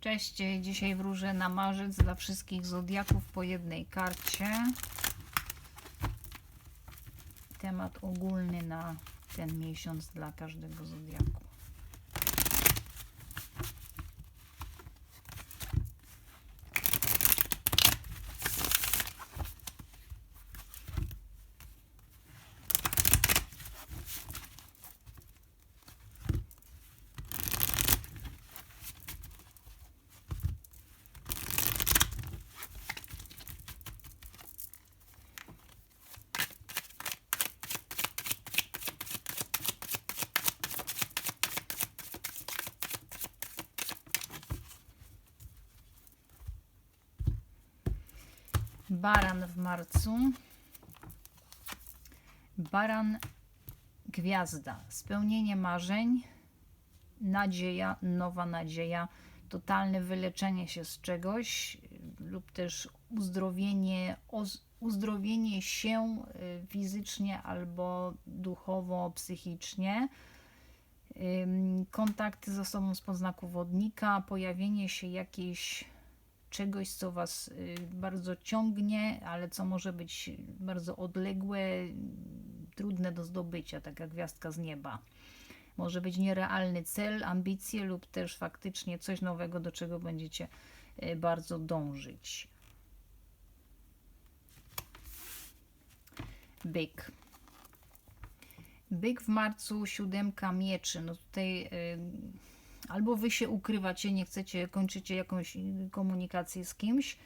Cześć, dzisiaj wróżę na marzec dla wszystkich zodiaków po jednej karcie. Temat ogólny na ten miesiąc dla każdego zodiaku. Baran w marcu. Baran gwiazda. Spełnienie marzeń, nadzieja, nowa nadzieja, totalne wyleczenie się z czegoś lub też uzdrowienie, uzdrowienie się y, fizycznie albo duchowo, psychicznie. Kontakty z osobą z podznaku wodnika, pojawienie się jakiejś czegoś, co Was y, bardzo ciągnie, ale co może być bardzo odległe, trudne do zdobycia, taka gwiazdka z nieba. Może być nierealny cel, ambicje lub też faktycznie coś nowego, do czego będziecie y, bardzo dążyć. Byk. Byk w marcu, siódemka mieczy. No tutaj y, albo wy się ukrywacie, nie chcecie, kończycie jakąś y, komunikację z kimś,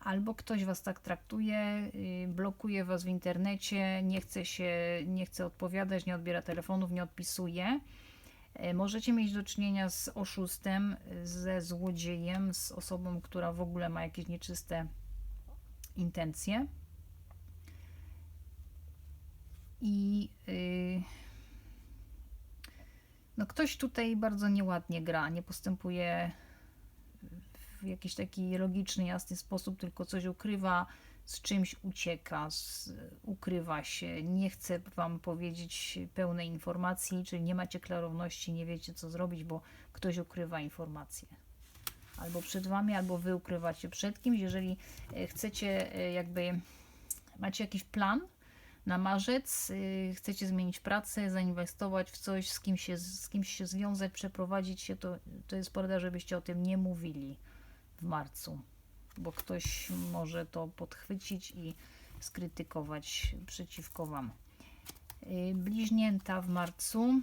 albo ktoś was tak traktuje, y, blokuje was w internecie, nie chce się, nie chce odpowiadać, nie odbiera telefonów, nie odpisuje. E, Możecie mieć do czynienia z oszustem, ze złodziejem, z osobą, która w ogóle ma jakieś nieczyste intencje. I yy, no ktoś tutaj bardzo nieładnie gra, nie postępuje w jakiś taki logiczny, jasny sposób, tylko coś ukrywa, z czymś ucieka, z, ukrywa się, nie chce Wam powiedzieć pełnej informacji, czyli nie macie klarowności, nie wiecie co zrobić, bo ktoś ukrywa informacje. Albo przed Wami, albo Wy ukrywacie przed kimś. Jeżeli e, chcecie e, jakby, macie jakiś plan, na marzec, y, chcecie zmienić pracę, zainwestować w coś, z kimś się, z kimś się związać, przeprowadzić się, to, to jest porada, żebyście o tym nie mówili w marcu, bo ktoś może to podchwycić i skrytykować przeciwko Wam. Y, Bliźnięta w marcu,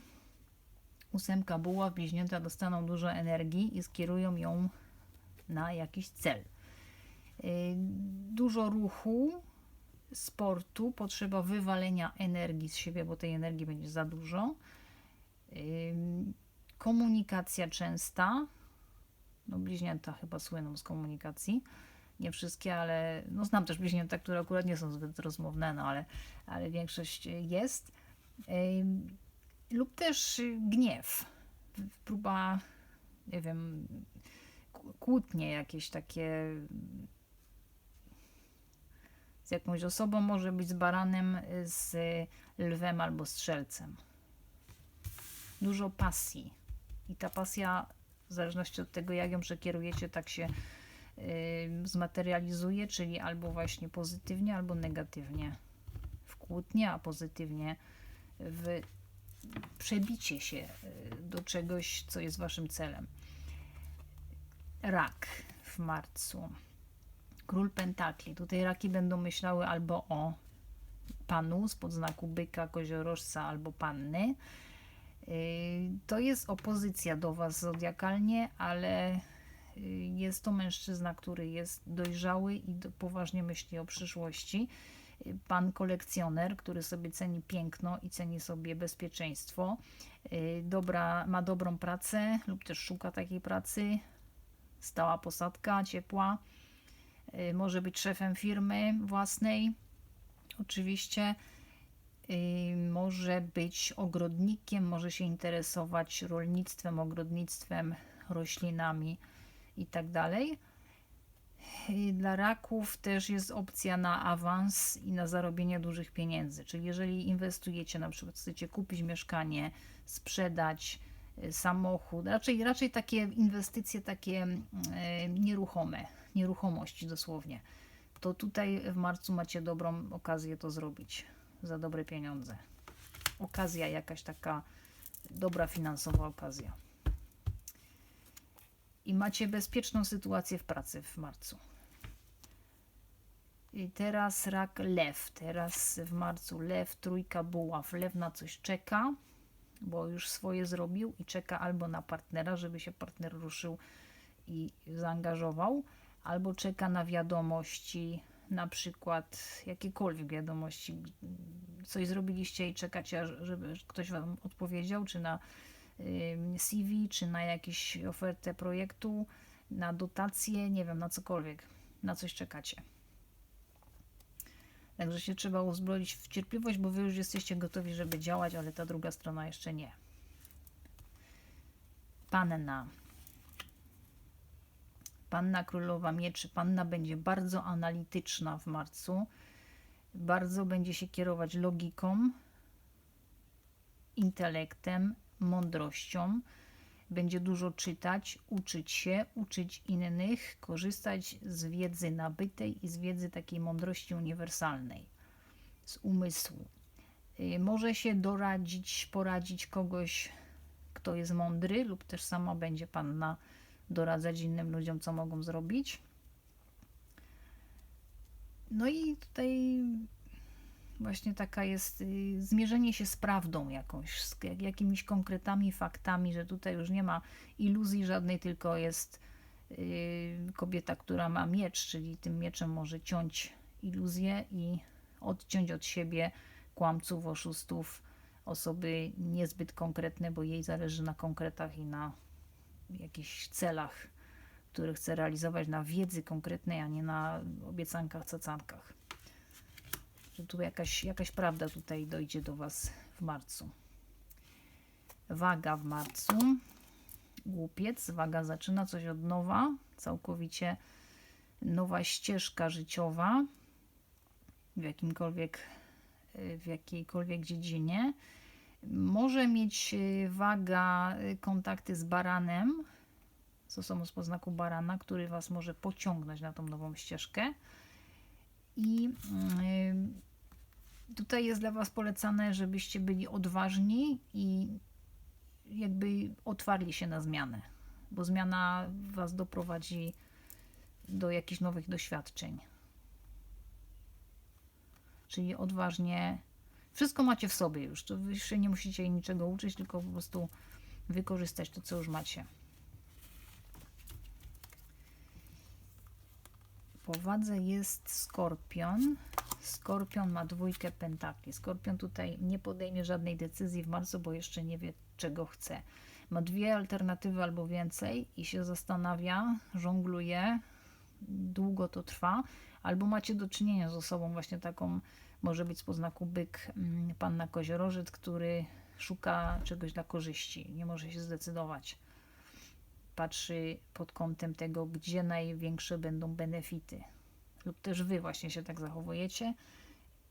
ósemka buła, bliźnięta dostaną dużo energii i skierują ją na jakiś cel. Y, Dużo ruchu, sportu, potrzeba wywalenia energii z siebie, bo tej energii będzie za dużo. Komunikacja częsta. No, bliźnięta chyba słyną z komunikacji. Nie wszystkie, ale no, znam też bliźnięta, które akurat nie są zbyt rozmowne, no, ale, ale większość jest. Lub też gniew. Próba, nie wiem, kł- kłótnie jakieś takie z jakąś osobą, może być z baranem, z lwem albo strzelcem. Dużo pasji. I ta pasja, w zależności od tego, jak ją przekierujecie, tak się yy, zmaterializuje, czyli albo właśnie pozytywnie, albo negatywnie w kłótnie, a pozytywnie w przebicie się yy, do czegoś, co jest waszym celem. Rak w marcu. Król Pentakli. Tutaj raki będą myślały albo o panu z podznaku byka, koziorożca albo panny. Yy, To jest opozycja do was zodiakalnie, ale yy, jest to mężczyzna, który jest dojrzały i poważnie myśli o przyszłości. Yy, Pan kolekcjoner, który sobie ceni piękno i ceni sobie bezpieczeństwo. Dobra, ma dobrą pracę lub też szuka takiej pracy. Stała posadka, ciepła. Y, może być szefem firmy własnej, oczywiście. Y, Może być ogrodnikiem, może się interesować rolnictwem, ogrodnictwem, roślinami i tak. Y, Dla raków też jest opcja na awans i na zarobienie dużych pieniędzy. Czyli jeżeli inwestujecie, na przykład chcecie kupić mieszkanie, sprzedać, samochód, raczej, raczej takie inwestycje takie y, nieruchome, nieruchomości dosłownie. To tutaj w marcu macie dobrą okazję to zrobić za dobre pieniądze. Okazja jakaś taka dobra finansowa okazja. I macie bezpieczną sytuację w pracy w marcu. I teraz rak lew. Teraz w marcu lew, trójka buław. Lew na coś czeka, bo już swoje zrobił i czeka albo na partnera, żeby się partner ruszył i zaangażował, albo czeka na wiadomości, na przykład jakiekolwiek wiadomości. Coś zrobiliście i czekacie, żeby ktoś Wam odpowiedział, czy na CV, czy na jakąś ofertę projektu, na dotację, nie wiem, na cokolwiek. Na coś czekacie. Także się trzeba uzbroić w cierpliwość, bo wy już jesteście gotowi, żeby działać, ale ta druga strona jeszcze nie. Panna. Panna Królowa Mieczy. Panna będzie bardzo analityczna w marcu. Bardzo będzie się kierować logiką, intelektem, mądrością. Będzie dużo czytać, uczyć się, uczyć innych, korzystać z wiedzy nabytej i z wiedzy takiej mądrości uniwersalnej, z umysłu. Y, Może się doradzić, poradzić kogoś, kto jest mądry, lub też sama będzie panna doradzać innym ludziom, co mogą zrobić. No i tutaj właśnie taka jest y, zmierzenie się z prawdą jakąś, z jak- jakimiś konkretami, faktami, że tutaj już nie ma iluzji żadnej, tylko jest y, kobieta, która ma miecz, czyli tym mieczem może ciąć iluzję i odciąć od siebie kłamców, oszustów, osoby niezbyt konkretne, bo jej zależy na konkretach i na jakichś celach, które chce realizować, na wiedzy konkretnej, a nie na obiecankach, cacankach że tu jakaś, jakaś prawda tutaj dojdzie do Was w marcu. Waga w marcu. Głupiec. Waga zaczyna coś od nowa, całkowicie nowa ścieżka życiowa w jakimkolwiek, w jakiejkolwiek dziedzinie. Może mieć y, waga y, kontakty z baranem, z osobą z poznaku barana, który Was może pociągnąć na tą nową ścieżkę. I y, tutaj jest dla Was polecane, żebyście byli odważni i jakby otwarli się na zmianę, bo zmiana Was doprowadzi do jakichś nowych doświadczeń. Czyli odważnie. Wszystko macie w sobie już. To wy jeszcze nie musicie niczego uczyć, tylko po prostu wykorzystać to, co już macie. Po wadze jest skorpion. Skorpion ma dwójkę pentakli. Skorpion tutaj nie podejmie żadnej decyzji w marcu, bo jeszcze nie wie, czego chce. Ma dwie alternatywy albo więcej i się zastanawia, żongluje, długo to trwa, albo macie do czynienia z osobą właśnie taką, może być z poznaku byk, mm, panna koziorożec, który szuka czegoś dla korzyści, nie może się zdecydować. Patrzy pod kątem tego, gdzie największe będą benefity. Lub też wy właśnie się tak zachowujecie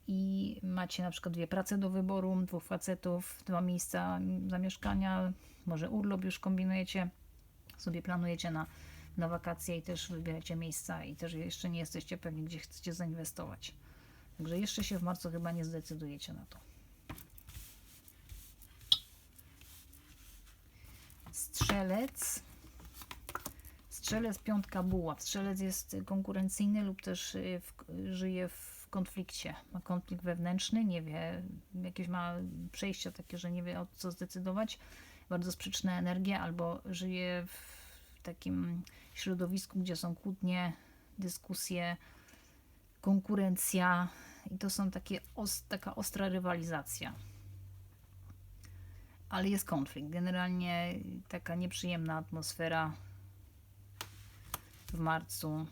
i macie na przykład dwie prace do wyboru, dwóch facetów, dwa miejsca zamieszkania, może urlop już kombinujecie, sobie planujecie na, na wakacje i też wybieracie miejsca i też jeszcze nie jesteście pewni, gdzie chcecie zainwestować. Także jeszcze się w marcu chyba nie zdecydujecie na to. Strzelec. Strzelec piątka buław. Strzelec jest konkurencyjny lub też y, w, żyje w konflikcie. Ma konflikt wewnętrzny, nie wie, jakieś ma przejścia takie, że nie wie o co zdecydować. Bardzo sprzeczne energie, albo żyje w takim środowisku, gdzie są kłótnie, dyskusje, konkurencja i to są takie taka ostra rywalizacja. Ale jest konflikt. Generalnie taka nieprzyjemna atmosfera w marcu.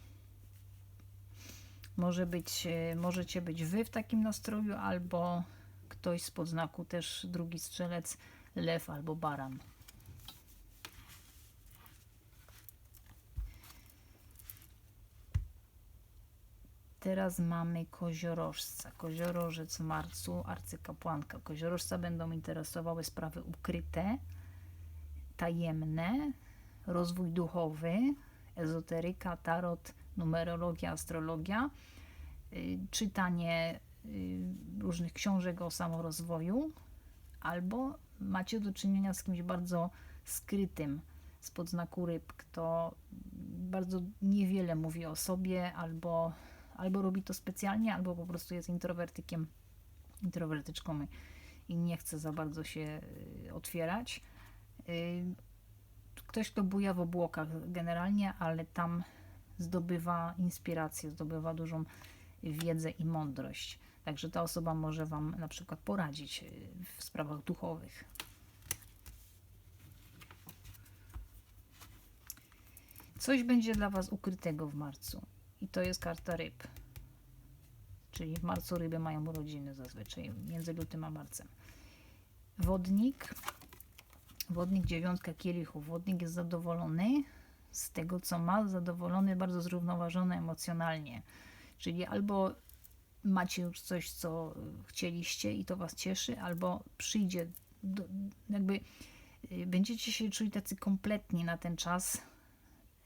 Może być, e, możecie być wy w takim nastroju, albo ktoś z podznaku też drugi strzelec, lew albo baran. Teraz mamy koziorożca. Koziorożec w marcu, arcykapłanka. Koziorożca będą interesowały sprawy ukryte, tajemne, rozwój duchowy, ezoteryka, tarot, numerologia, astrologia, y, czytanie y, różnych książek o samorozwoju, albo macie do czynienia z kimś bardzo skrytym spod znaku ryb, kto bardzo niewiele mówi o sobie, albo, albo robi to specjalnie, albo po prostu jest introwertykiem, introwertyczką i- i nie chce za bardzo się y, otwierać. Ktoś, kto buja w obłokach generalnie, ale tam zdobywa inspirację, zdobywa dużą wiedzę i mądrość. Także ta osoba może Wam na przykład poradzić y, w sprawach duchowych. Coś będzie dla Was ukrytego w marcu. I to jest karta ryb. Czyli w marcu ryby mają urodziny zazwyczaj, między lutym a marcem. Wodnik. Wodnik, dziewiątka kielichów. Wodnik jest zadowolony z tego, co ma, zadowolony, bardzo zrównoważony emocjonalnie. Czyli albo macie już coś, co chcieliście i to Was cieszy, albo przyjdzie, do, jakby y, będziecie się czuli tacy kompletni na ten czas,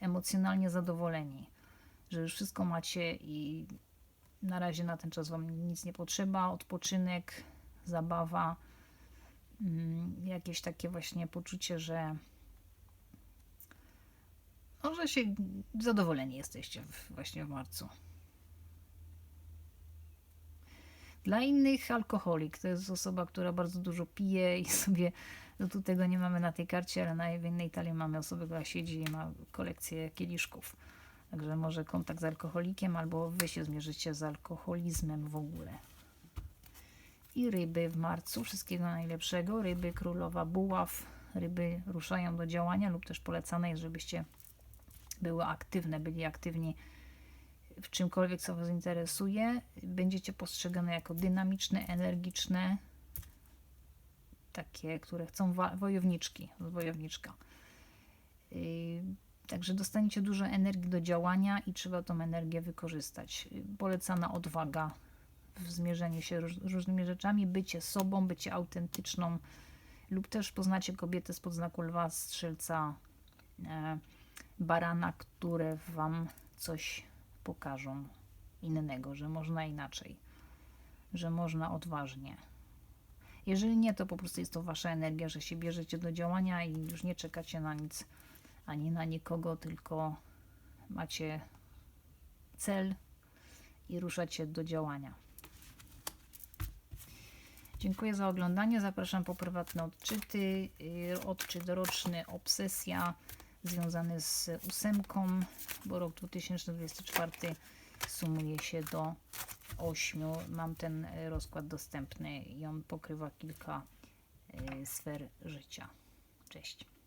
emocjonalnie zadowoleni, że już wszystko macie i na razie na ten czas Wam nic nie potrzeba, odpoczynek, zabawa, jakieś takie właśnie poczucie, że no, że się zadowoleni jesteście właśnie w marcu. Dla innych alkoholik to jest osoba, która bardzo dużo pije i sobie, no tu tego nie mamy na tej karcie, ale na innej talii mamy osobę, która siedzi i ma kolekcję kieliszków. Także może kontakt z alkoholikiem, albo wy się zmierzycie z alkoholizmem w ogóle. I ryby w marcu, wszystkiego najlepszego. Ryby królowa buław, ryby ruszają do działania lub też polecane jest, żebyście były aktywne, byli aktywni w czymkolwiek, co Was interesuje. Będziecie postrzegane jako dynamiczne, energiczne, takie, które chcą wojowniczki, wojowniczka. Yy, Także dostaniecie dużo energii do działania i trzeba tą energię wykorzystać. Polecana odwaga w zmierzeniu się róż, różnymi rzeczami, bycie sobą, bycie autentyczną, lub też poznacie kobietę spod znaku lwa, strzelca, e, barana, które Wam coś pokażą innego, że można inaczej, że można odważnie. Jeżeli nie, to po prostu jest to Wasza energia, że się bierzecie do działania i już nie czekacie na nic ani na nikogo, tylko macie cel i ruszacie do działania. Dziękuję za oglądanie. Zapraszam po prywatne odczyty. Yy, Odczyt roczny Obsesja związany z ósemką, bo rok 2024 sumuje się do 8. Mam ten e, rozkład dostępny i on pokrywa kilka e, sfer życia. Cześć.